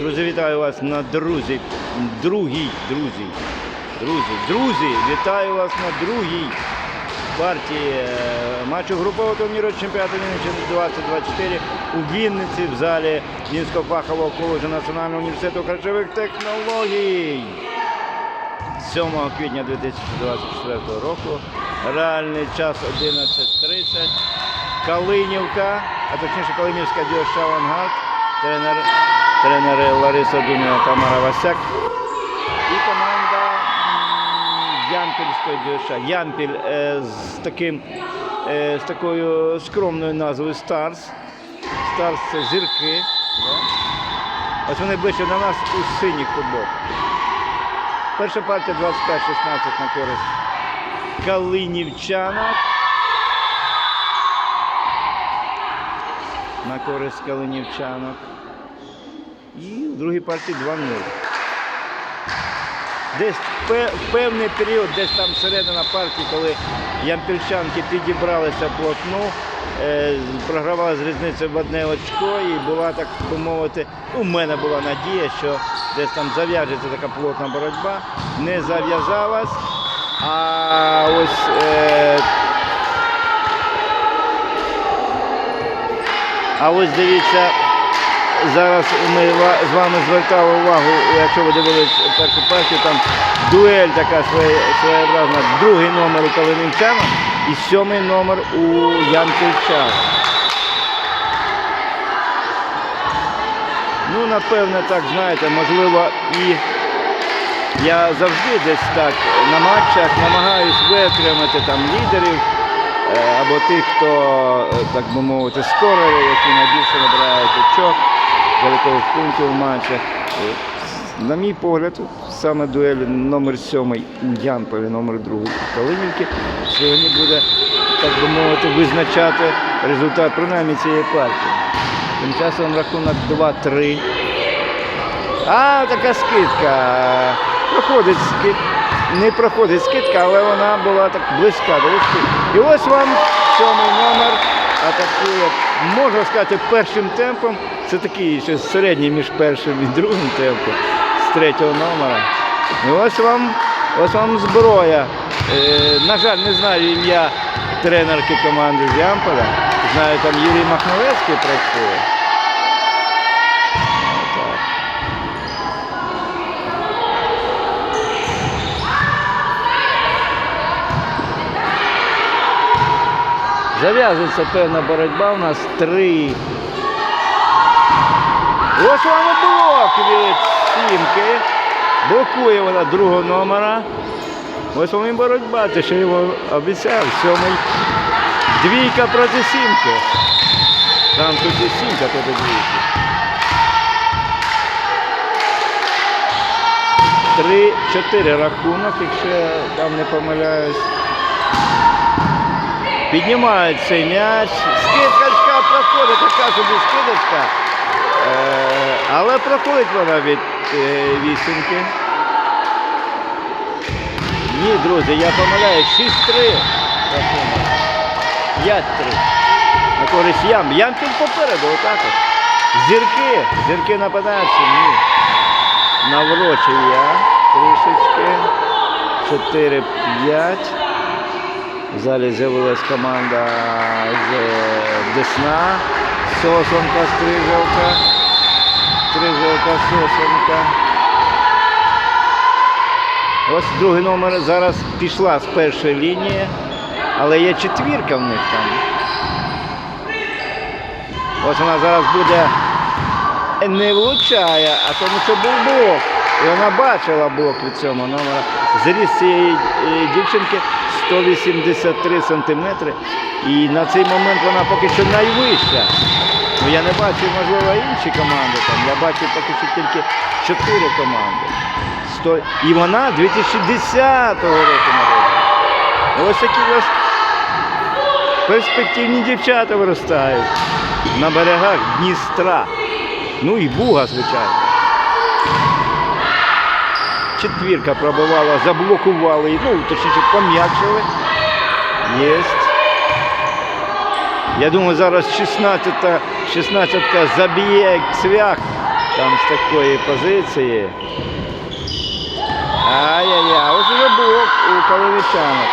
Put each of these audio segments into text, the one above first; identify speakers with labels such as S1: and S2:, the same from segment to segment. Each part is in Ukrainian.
S1: Друзі, вітаю вас на друзі. Другій, друзі. Друзі, друзі, вітаю вас на другій партії е, матчу групового турніру чемпіонату Вінниччини 2024 у Вінниці в залі Вінського фахового коледжу Національного університету харчових технологій. 7 квітня 2024 року. Реальний час 11.30. Калинівка, а точніше Калинівська діош Авангард, тренер, тренери Лариса Дуня та Мара Васяк. І команда м, Ямпільської діоша. Ямпіль з таким е, з такою скромною назвою Старс. Старс це зірки. Ось вони ближче до нас у синіх футбол. Перша партія 25-16 на користь Калинівчанок. На користь Калинівчанок. В другій партії 2-0. Десь пе- певний період, десь там середина партії, коли ямпільчанки підібралися плотну, е, програвали з різницею в одне очко і була, так би мовити, у мене була надія, що десь там зав'яжеться така плотна боротьба. Не зав'язалась. А ось е, а ось дивіться, зараз ми з вами звертали увагу, якщо ви дивились першу партію, там дуель така своє- своєобразна, другий номер у Калинівчана і сьомий номер у Янківчан. Ну, напевне, так, знаєте, можливо, і я завжди десь так на матчах намагаюсь витримати там лідерів е, або тих, хто, е, так би мовити, скорери, які найбільше набирають очок, заликових пунктів матчах. На мій погляд, саме дуель номер 7 у Янполі, номер 2 Калинівки сьогодні буде, так би мовити, визначати результат принаймні цієї партії. Тим часом рахунок 2-3. А, така скидка. Проходить скид. Не проходить скидка, але вона була так близька до скидки. І ось вам сьомий номер атакує, можна сказати, першим темпом. Це такий ще середній між першим і другим темпом з третього номера. І ось вам, ось вам зброя. Е, на жаль, не знаю ім'я тренерки команди з Ямполя. Знаю, там Юрій Махновецький працює. Зав'язується певна боротьба. У нас три. Ось вам блок від сімки. Блокує вона другого номера. Ось вам і боротьба, те, що йому обіцяв. Сьомий. Двійка проти сімки. Там тут і сімка проти двійки. Три-чотири рахунок, якщо я там не помиляюсь. Піднімають цей м'яч. Скидочка проходить, така собі скидочка. Е, але проходить вона від е, вісімки. Ні, друзі, я помиляюсь. 6-3 рахунок. 5-3. На користь ям. Ямпіль попереду, отак от. Зірки. Зірки нападаються. Ні. Наврочив я трішечки. 4-5. В залі з'явилась команда з Десна. Сосонка, Стрижовка. Стрижовка, Сосонка. Ось другий номер зараз пішла з першої лінії, але є четвірка в них там. Ось вона зараз буде не влучає, а тому що був блок. І вона бачила блок від цього номера. Зріст цієї е, дівчинки 183 сантиметри. І на цей момент вона поки що найвища. Ну, я не бачу, можливо, інші команди там. Я бачу поки що тільки чотири команди. Сто... І вона 2010 року народила. Ось такі ось перспективні дівчата виростають на берегах Дністра. Ну і Буга, звичайно. Четвірка пробивала, заблокували, ну, точніше, пом'ячили. Єсть. Я думаю, зараз 16 16 заб'є цвях Там з такої позиції. Ай-яй-яй, ось вже блок у калиничанок.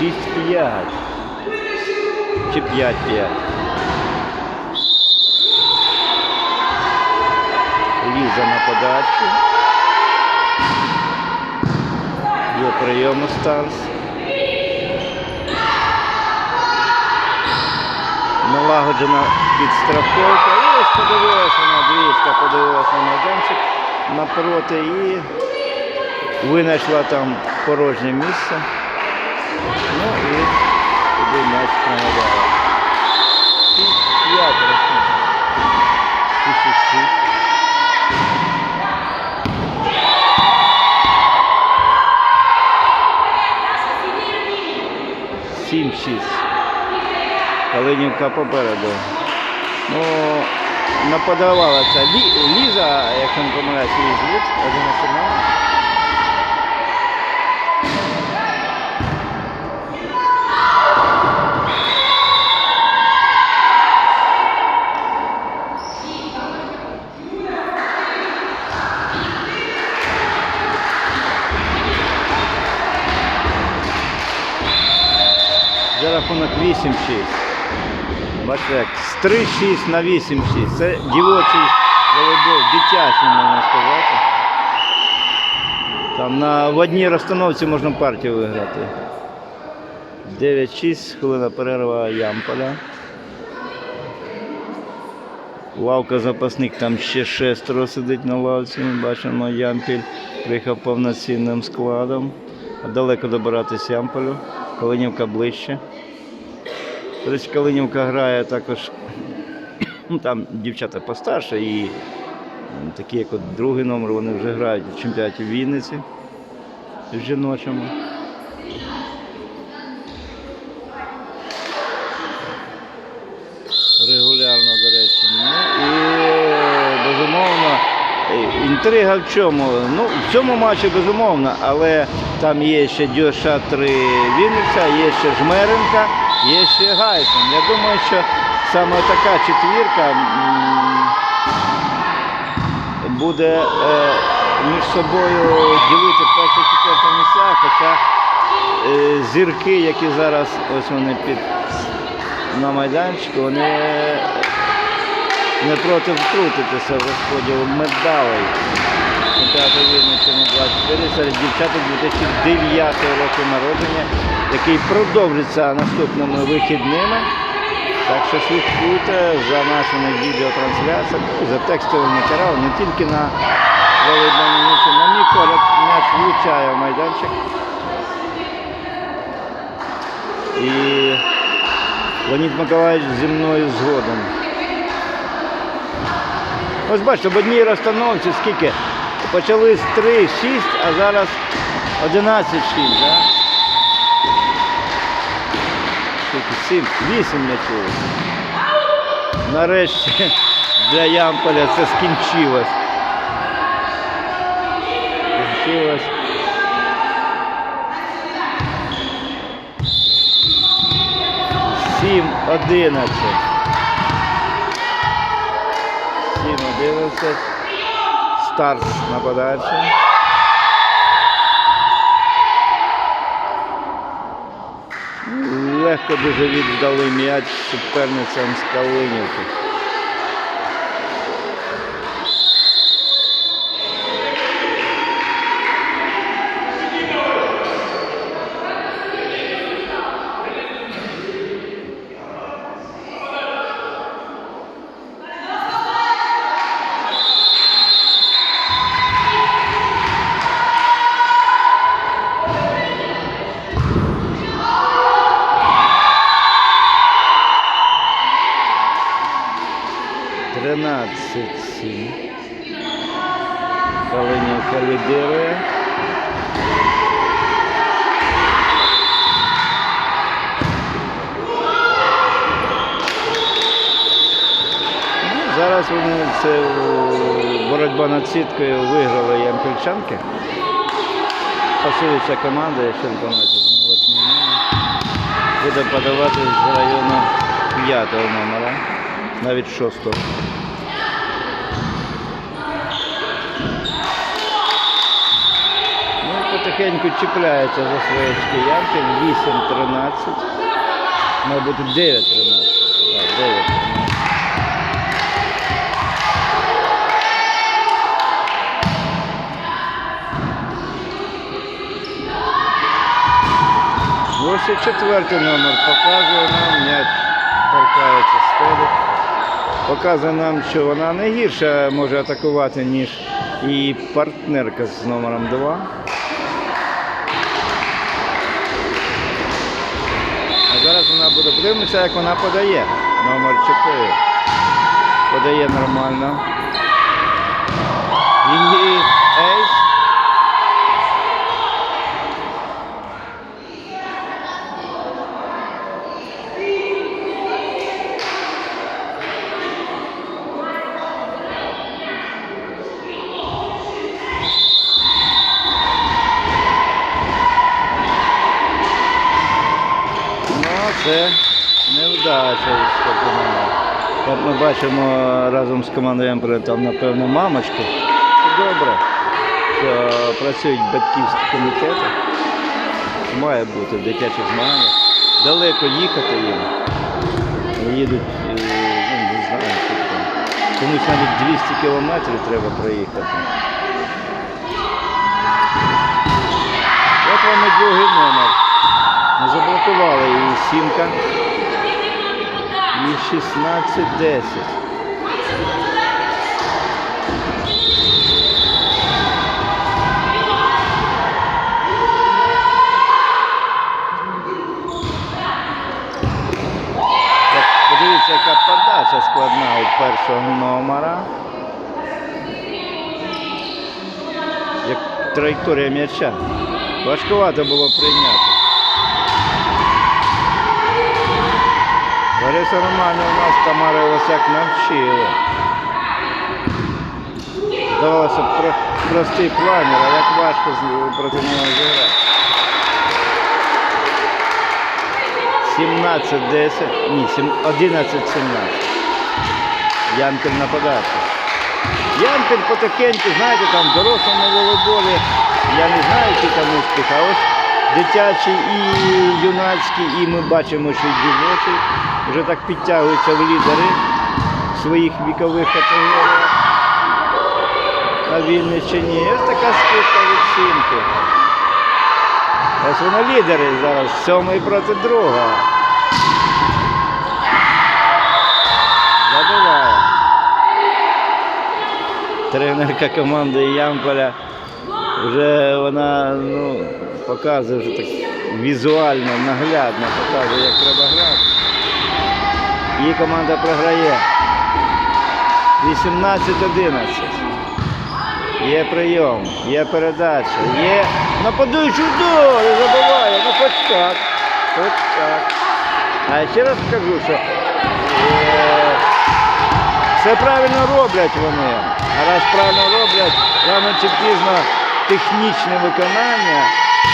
S1: 6-5. Чи 5-5. Ліза на подачу. Є прийому Старс. Налагоджена підстраховка. І ось подивилася на двічка, подивилася на майданчик напроти і винайшла там порожнє місце. Ну і Калинівка попереду. Ну, наподавала ця Лі- Ліза, якщо не помиляюсь, її звуть, 11 номер. За рахунок 8-6. Бачите, з 3-6 на 8-6. Це дівочий волейбол, дитячий, можна сказати. Там на, в одній розстановці можна партію виграти. 9-6, хвилина перерва Ямполя. Лавка запасник, там ще шестеро сидить на лавці. Ми бачимо, Ямпіль приїхав повноцінним складом. Далеко добиратись Ямполю. Калинівка ближче. Речі, Калинівка грає також. Ну, там дівчата постарше і такі, як от другий номер, вони вже грають в чемпіонаті в Вінниці в жіночому. Регулярно, до речі. Ну і безумовно, інтрига в чому? Ну, в цьому матчі безумовно, але там є ще Дьоша 3 Вінниця, є ще Жмеренка, є ще Гайсон. Я думаю, що саме така четвірка буде е, між собою ділити перше четверте місця, хоча е, зірки, які зараз ось вони під на майданчику, вони не проти втрутитися в розподіл медалей. Чемпіонату Вінниччини 24 серед дівчаток 2009 року народження, який продовжиться наступними вихідними. Так що слідкуйте за нашими відеотрансляціями, за текстовим матеріалом, не тільки на волейбольній нічі. На мій погляд, м'яч влучає майданчик. І Леонід Миколаївич зі мною згодом. Ось бачите, в одній розстановці скільки? Почали з 3-6, а зараз 11-6, да? Скільки? 7, 8 м'ячів. Нарешті для Ямполя це скінчилось. Скінчилось. Сім одинадцять. Сім одинадцять. Старт подачі. Легко дуже віддали м'яч суперницям з Калинівки. Тринадцять сім. Калинівка лідирує. Зараз вони це боротьба над сіткою виграли ямпільчанки. Пасуюча команда, якщо не помиляюся. Буде подавати з району п'ятого номера, навіть шостого. Ну, потихеньку чіпляється за своєчки Янкін, 8-13. Мабуть, 9-13. Так, 9. Ось і четвертий номер показує нам, м'яч торкається стелі. Показує нам, що вона не гірше може атакувати, ніж і партнерка з номером 2. А подивимося, як вона подає. Номер 4. Подає нормально. Її ейс. Ну, це невдача від Скорпіона. Бачимо разом з командою Емпери, там, напевно, мамочки. Це добре, що працюють батьківські комітети. Має бути в дитячих змаганнях. Далеко їхати їм. Їдуть, е, ну, не знаю, скільки там. Комусь навіть 200 кілометрів треба проїхати. От вам і другий номер. Заблокували її сімка. І 16-10. Подивіться, яка подача складна у першого номера. Як траєкторія м'яча. Важкувато було прийняти. Лариса Романівна у нас Тамара Лосяк навчила. Здавалося, б, про, простий планер, а як важко проти нього зіграти. 17-10, ні, 11-17. Янкель на подачу. Янкель потихеньку, знаєте, там дорослому волейболі, я не знаю, який там успіх, а ось дитячий і юнацький, і ми бачимо, що дівочий вже так підтягуються в лідери своїх вікових категоріях. На Вінниччині. Ось така скидка від. Ось вони лідери зараз, сьомий проти другого. Забиває. Тренерка команди Ямполя вже вона ну, показує вже так візуально, наглядно показує, як треба. Її команда програє. 18-11. Є прийом, є передача, є нападаючий удар і забиває. Ну хоч так. Хоч так. А я ще раз скажу, що е, все правильно роблять вони. А раз правильно роблять, рано чи пізно технічне виконання,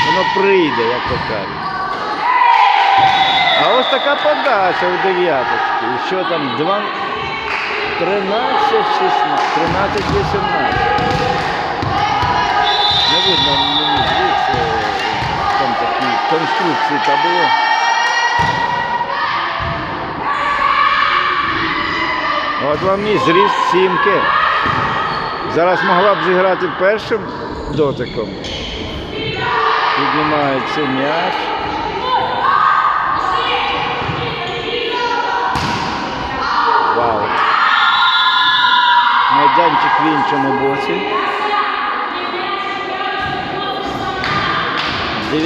S1: воно прийде, як то кажуть. А ось така подача у дев'яточки. І що там? Два... 13, 16, 13, 18. Не видно мені звідси там такі конструкції табло. От вам і зріст сімки. Зараз могла б зіграти першим дотиком. Піднімається м'яч. Майданчик в іншому боці. 19-13.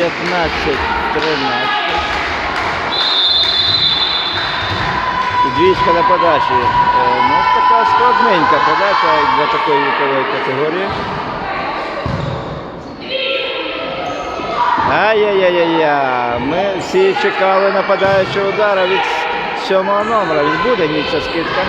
S1: І двічка на подачі. Е, Ну, така складненька подача для такої вікової категорії. Ай-яй-яй-яй. Ми всі чекали нападаючого удара від сьомого номера. Він буде ні ця скидка.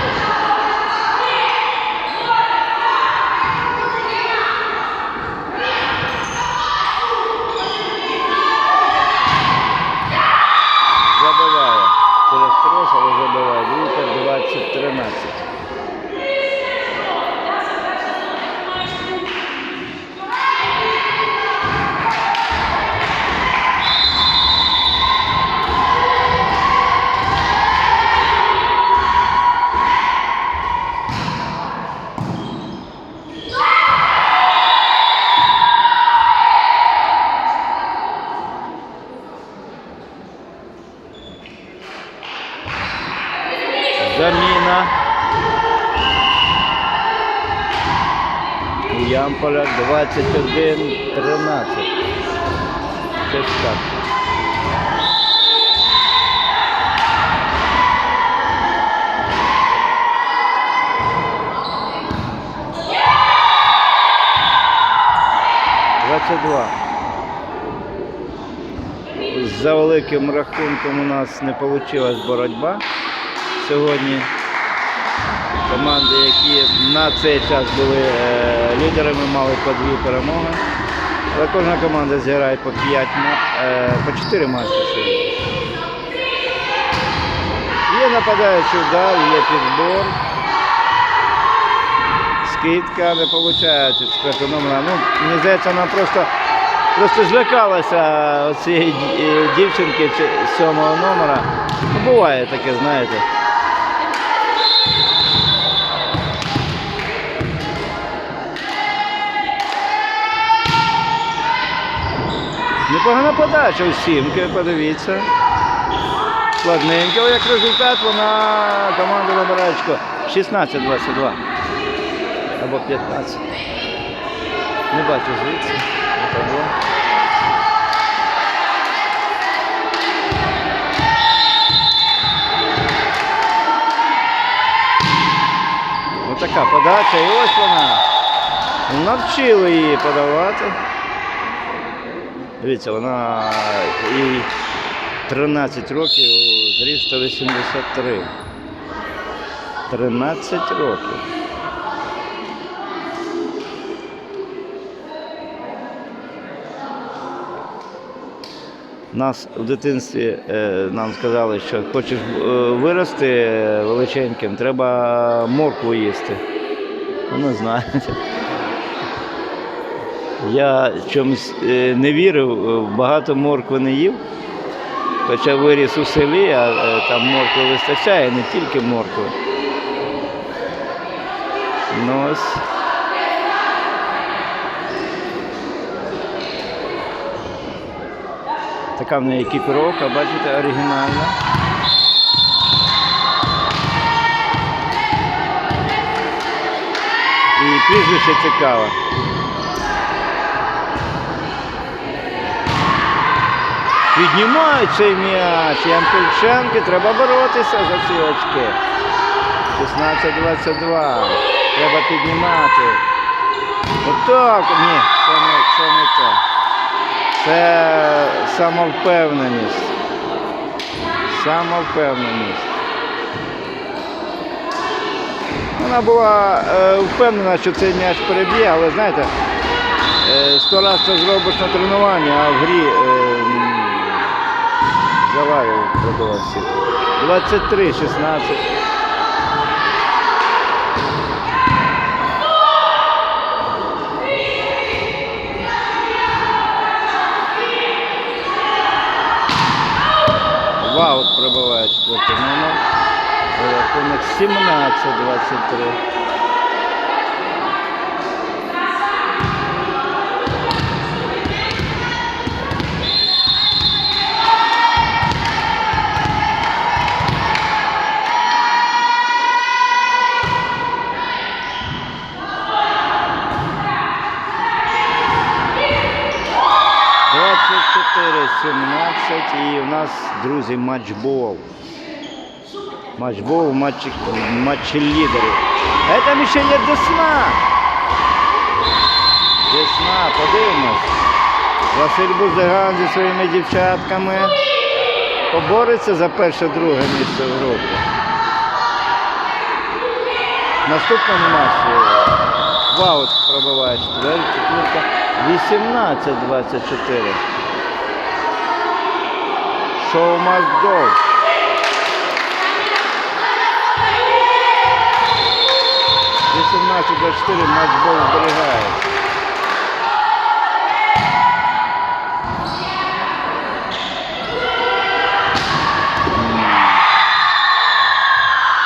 S1: 21, 13. Щось так. Двадцять. За великим рахунком у нас не вийшла боротьба сьогодні. Команди, які на цей час були е, лідерами, мали по дві перемоги. Але кожна команда зіграє по 5 е, по 4 матчі. Є нападаючий удар, є підбор. Скидка не виходить з першого номера. Ну, мені здається, вона просто, просто злякалася цієї дівчинки чи- сьомого номера. Буває таке, знаєте. Непогана подача у сімки, подивіться. Складненько, як результат вона команда набирає 16-22. Або 15. Не бачу звідси. Ось така подача, і ось вона. Навчили її подавати. Дивіться, вона їй 13 років, зріст 183. 13 років. Нас в дитинстві е, нам сказали, що хочеш е, вирости величеньким, треба моркву їсти. Ну, не знаю. Я чомусь е, не вірив, е, багато моркви не їв. Хоча виріс у селі, а е, там моркви вистачає, не тільки моркви. Ну ось. Така в неї екіпіровка, бачите, оригінальна. І прізвище цікаве. Піднімають цей м'яч. Ямпільченки, треба боротися за ці очки. 16-22. Треба піднімати. Отак. Ні, це не, це не те. Це самовпевненість. Самовпевненість. Вона була е, впевнена, що цей м'яч переб'є, але знаєте, е, сто раз це зробиш на тренуванні, а в грі е, м, завалив пробила всіх. 23-16. Ваут пробиває четвертий номер. Рахунок 17-23. Двадцять чотири, сімнадцять і у нас, друзі, матчбол. Матчбол, матчі, матчі лідерів. А там ще є Десна. Десна, подивимось. Василь Бузиган зі своїми дівчатками побореться за перше-друге місце в групі. Наступному матчі Ваут пробиває четверть, четвірка 18-24. Show must go. Вісімнадцять 24 матчбол зберігається.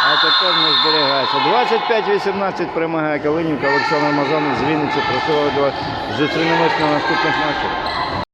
S1: А тепер не зберігається. 25-18 перемагає Калинівка Олександр Мазанов з Вінниці. До зустрінемось на наступних матчах.